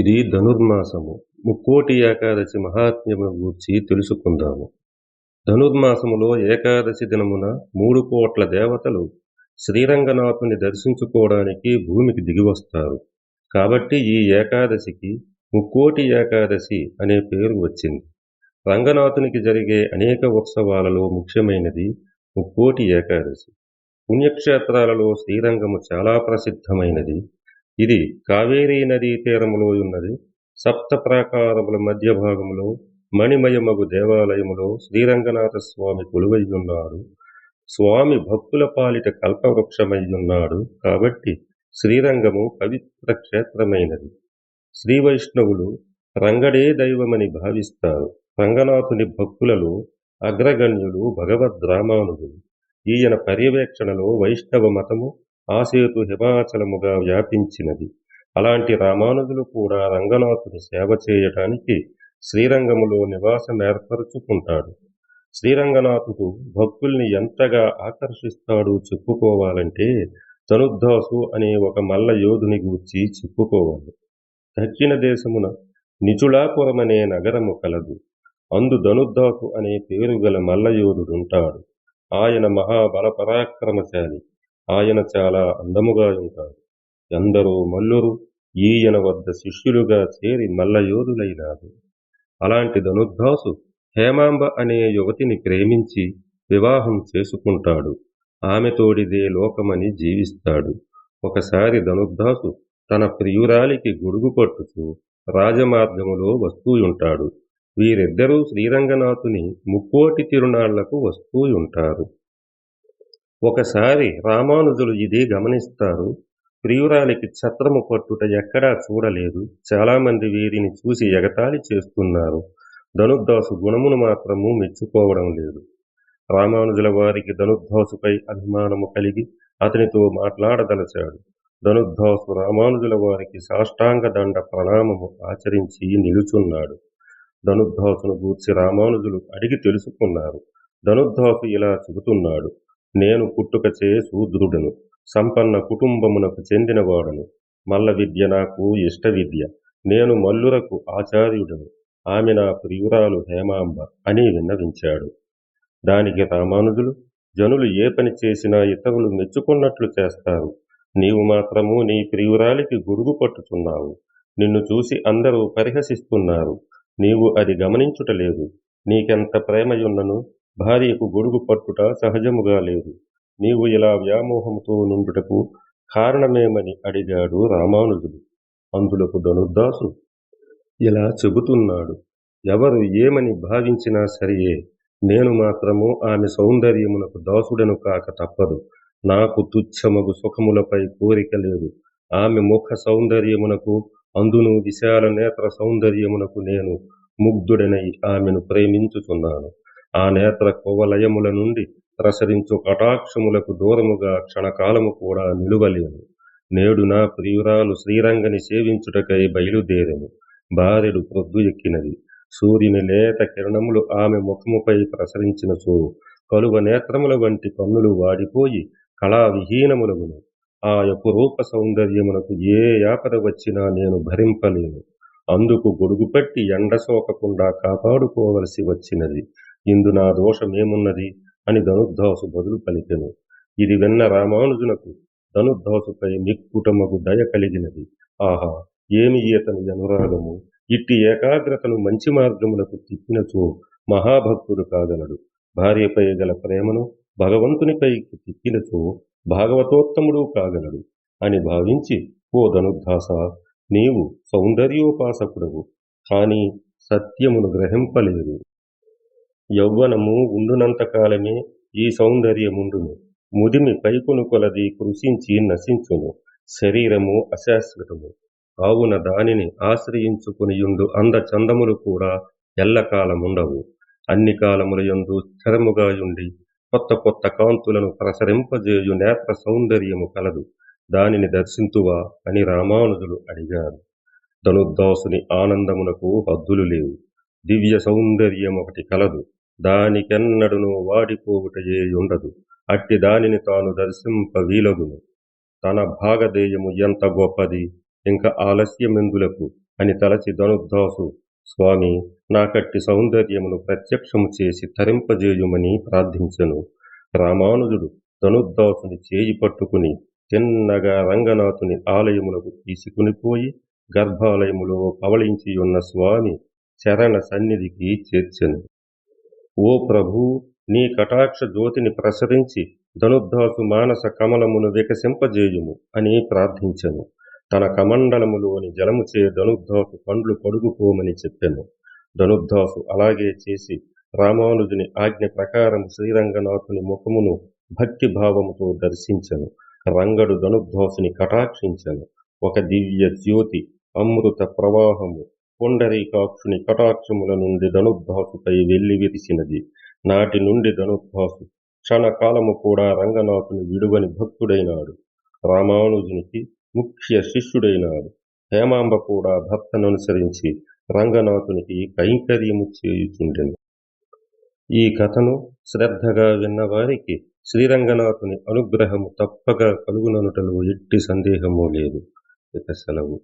ఇది ధనుర్మాసము. ముక్కోటి ఏకాదశి మహాత్మ్యమును గూర్చి తెలుసుకుందాము. ధనుర్మాసములో ఏకాదశి దినమున మూడు కోట్ల దేవతలు శ్రీరంగనాథుని దర్శించుకోవడానికి భూమికి దిగివస్తారు కాబట్టి ఈ ఏకాదశికి ముక్కోటి ఏకాదశి అనే పేరు వచ్చింది. రంగనాథునికి జరిగే అనేక ఉత్సవాలలో ముఖ్యమైనది ముక్కోటి ఏకాదశి. పుణ్యక్షేత్రాలలో శ్రీరంగము చాలా ప్రసిద్ధమైనది. ఇది కావేరీ నదీ తీరములో ఉన్నది. సప్త ప్రాకారముల మధ్య భాగములో మణిమయమగు దేవాలయములో శ్రీరంగనాథ స్వామి కొలువయ్యున్నారు స్వామి భక్తుల పాలిట కల్పవృక్షమయ్యున్నాడు కాబట్టి శ్రీరంగము పవిత్ర క్షేత్రమైనది. శ్రీ వైష్ణవులు రంగడే దైవమని భావిస్తారు. రంగనాథుని భక్తులలో అగ్రగణ్యులు భగవద్ రామానుజులు ఈయన పర్యవేక్షణలో వైష్ణవ మతము ఆసేతు హిమాచలముగా వ్యాపించినది. అలాంటి రామానుజులు కూడా రంగనాథుని సేవ చేయటానికి శ్రీరంగములో నివాసం ఏర్పరచుకుంటాడు శ్రీరంగనాథుడు భక్తుల్ని ఎంతగా ఆకర్షిస్తాడు చెప్పుకోవాలంటే తనుద్దాసు అనే ఒక మల్ల యోధుని గూర్చి చెప్పుకోవాలి. దక్షిణ దేశమున నిచుళాపురమనే నగరము కలదు. అందు ధనుద్దాసు అనే పేరు గల మల్లయోధుడుంటాడు ఆయన మహాబల పరాక్రమశాలి ఆయన చాలా అందముగా ఉంటాడు. ఎందరో మల్లురు ఈయన వద్ద శిష్యులుగా చేరి మల్లయోధులైనారు. అలాంటి ధనుర్ధాసు హేమాంబ అనే యువతిని ప్రేమించి వివాహం చేసుకుంటాడు. ఆమె తోడిదే లోకమని జీవిస్తాడు. ఒకసారి ధనుర్ధాసు తన ప్రియురాలికి గొడుగు పట్టుతూ రాజమార్గములో వస్తూయుంటాడు. వీరిద్దరూ శ్రీరంగనాథుని ముక్కోటి తిరునాళ్ళకు వస్తూయుంటారు. ఒకసారి రామానుజులు ఇది గమనిస్తారు. ప్రియురాలికి ఛత్రము పట్టుట ఎక్కడా చూడలేదు. చాలామంది వీరిని చూసి ఎగతాళి చేస్తున్నారు. ధనుర్దాసు గుణమును మాత్రము మెచ్చుకోవడం లేదు. రామానుజుల వారికి ధనుర్దాసుపై అభిమానము కలిగి అతనితో మాట్లాడదలచాడు. ధనుర్దాసు రామానుజుల వారికి సాష్టాంగ దండ ప్రణామము ఆచరించి నిలుచున్నాడు. ధనుర్దాసును గూర్చి రామానుజులు అడిగి తెలుసుకున్నారు. ధనుర్దాసు ఇలా చెబుతున్నాడు. నేను పుట్టుకచే శూద్రుడను సంపన్న కుటుంబమునకు చెందినవాడను మల్ల విద్య నాకు ఇష్ట విద్య. నేను మల్లురకు ఆచార్యుడను. ఆమె నా ప్రియురాలు హేమాంబ అని విన్నవించాడు. దానికి రామానుజులు జనులు ఏ పని చేసినా ఇతరులు మెచ్చుకున్నట్లు చేస్తారు. నీవు మాత్రము నీ ప్రియురాలికి గొడుగు పట్టుచున్నావు. నిన్ను చూసి అందరూ పరిహసిస్తున్నారు. నీవు అది గమనించుటలేదు నీకెంత ప్రేమయున్నను? భార్యకు గొడుగు పట్టుట సహజముగా లేదు. నీవు ఇలా వ్యామోహముతో నుండుటకు కారణమేమని అడిగాడు రామానుజుడు. అందులకు ధనుర్దాసు ఇలా చెబుతున్నాడు ఎవరు ఏమని భావించినా సరియే నేను మాత్రము ఆమె సౌందర్యమునకు దాసుడను కాక తప్పదు. నాకు తుచ్చమగు సుఖములపై కోరిక లేదు. ఆమె ముఖ సౌందర్యమునకు అందును విశాల నేత్ర సౌందర్యమునకు నేను ముగ్ధుడనై ఆమెను ప్రేమించుచున్నాను. ఆ నేత్ర కోవలయముల నుండి ప్రసరించు కటాక్షములకు దూరముగా క్షణకాలము కూడా నిలువలేను. నేడు నా ప్రియురాలు శ్రీరంగని సేవించుటకై బయలుదేరెను. భార్యడు ప్రొద్దు ఎక్కినది. సూర్యుని లేత కిరణములు ఆమె ముఖముపై ప్రసరించినచో కలువ నేత్రముల వంటి కన్నులు వాడిపోయి కళావిహీనములగును. ఆ యొక్క రూప సౌందర్యమునకు ఏ యాపద వచ్చినా నేను భరింపలేను. అందుకు గొడుగుపట్టి ఎండసోకకుండా ఎండ సోకకుండా కాపాడుకోవలసి వచ్చినది. ఇందు నా దోషమేమున్నది? అని ధనుర్ధాసు బదులు పలికెను. ఇది వెన్న రామానుజునకు ధనుర్ధాసుపై మిక్కుటమగు దయ కలిగినది. ఆహా ఏమి ఈతని అనురాగము? ఇట్టి ఏకాగ్రతను మంచి మార్గములకు తిప్పినచో మహాభక్తుడు కాగలడు. భార్యపై గల ప్రేమను భగవంతునిపైకి తిప్పినచో భాగవతోత్తముడు కాగలడు అని భావించి ఓ ధనుర్ధాస నీవు సౌందర్యోపాసకుడవు. కానీ సత్యమును గ్రహింపలేదు యౌవనము ఉండునంతకాలమే ఈ సౌందర్యముండును. ముదిమి పైకును కొలది కృషించి నశించును. శరీరము అశాశ్వతము. ఆవున దానిని ఆశ్రయించుకునియుండు అంద చందములు కూడా ఎల్లకాలముండవు. అన్ని కాలములయందు స్థిరముగాయుండి కొత్త కొత్త కాంతులను ప్రసరింపజేయు నేత్ర సౌందర్యము కలదు. దానిని దర్శింతువా అని రామానుజులు అడిగారు. ధనుర్దాసుని ఆనందమునకు హద్దులు లేవు. దివ్య సౌందర్యం ఒకటి కలదు. దానికెన్నడును వాడిపోవుటయే ఉండదు అట్టి దానిని తాను దర్శింప వీలగును. తన భాగధేయము ఎంత గొప్పది? ఇంక ఆలస్యమెందులకు? అని తలచి ధనుర్దాసు స్వామి నాకట్టి సౌందర్యమును ప్రత్యక్షము చేసి తరింపజేయుమని ప్రార్థించెను. రామానుజుడు ధనుర్దాసుని చేయి పట్టుకుని తిన్నగా రంగనాథుని ఆలయమునకు తీసుకునిపోయి గర్భాలయములో పవళించియున్న స్వామి చరణ సన్నిధికి చేర్చెను. ఓ ప్రభూ నీ కటాక్ష జ్యోతిని ప్రసరించి ధనుర్దాసు మానస కమలమును వికసింపజేయుము అని ప్రార్థించెను. తన కమండలములోని జలముచే ధనుర్దాసు పండ్లు కడుగుకోమని చెప్పెను. ధనుర్దాసు అలాగే చేసి రామానుజుని ఆజ్ఞ ప్రకారం శ్రీరంగనాథుని ముఖమును భక్తి భావముతో దర్శించెను. రంగడు ధనుర్దాసుని కటాక్షించెను. ఒక దివ్య జ్యోతి అమృత ప్రవాహము పుండరీకాక్షుని కటాక్షముల నుండి ధనుర్దాసుపై వెళ్ళి విరిసినది. నాటి నుండి ధనుర్దాసు క్షణకాలము కూడా రంగనాథుని విడువని భక్తుడైనాడు. రామానుజునికి ముఖ్య శిష్యుడైనాడు. హేమాంబ కూడా భర్తను అనుసరించి రంగనాథునికి కైంకర్యము చేయుచుండెను. ఈ కథను శ్రద్ధగా విన్నవారికి శ్రీరంగనాథుని అనుగ్రహము తప్పగా కలుగుననుటలో ఎట్టి సందేహము లేదు. ఇక సెలవు.